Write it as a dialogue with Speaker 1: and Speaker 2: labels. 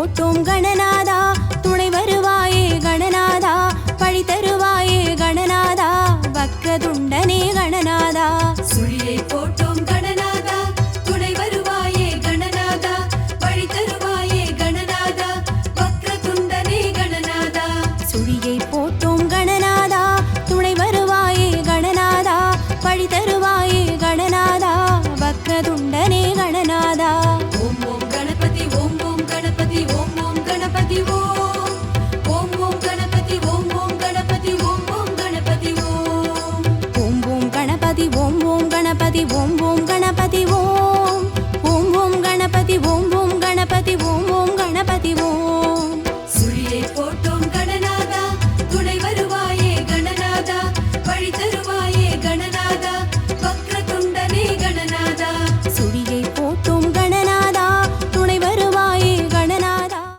Speaker 1: போட்டோம் கணநாதா. துணை வருவாயே கணநாதா. பழி தருவாயே கணநாதா. வக்கதுண்டனே கணநாதா.
Speaker 2: சுழியை போட்டோம் கணநாதா. துணை வருவாயே கணநாதா. பழி தருவாயே கணநாதா. வக்கதுண்டனே கணநாதா.
Speaker 1: சுழியை போட்டோம் கணநாதா. துணை வருவாயே கணநாதா. பழி தருவாயே கணநாதா. வக்கதுண்டனே கணநாதா. கணபதி ஓம் ஓம் கணபதி ஓம். ஓம் ஓம் கணபதி ஓம் ஓம் கணபதி ஓம் ஓம் கணபதி ஓம்.
Speaker 2: சுழியை போட்டோம் கணநாதா துணை வருவாயே கணநாதா வழி தரும்